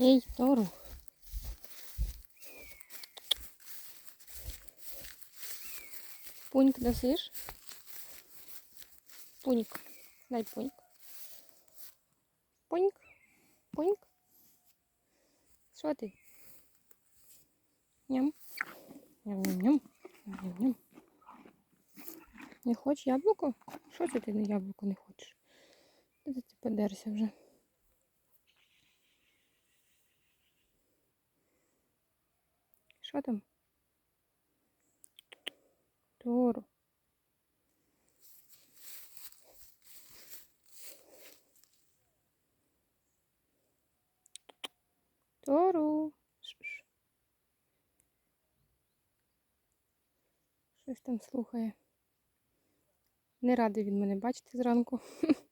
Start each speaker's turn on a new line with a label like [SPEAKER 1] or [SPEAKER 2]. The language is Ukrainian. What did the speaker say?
[SPEAKER 1] Ей, Тору. Пуньк досиш? Пуньк. Дай пуньк. Пуньк. Пуньк. Що ти? Ням. Ням-ням-ням. Ням-ням. Не хочеш яблуко? Що це ти на яблуко не хочеш? Ти подерся вже? Що там? Тору. Тору. Щось там слухає. Не радий він мене бачити зранку.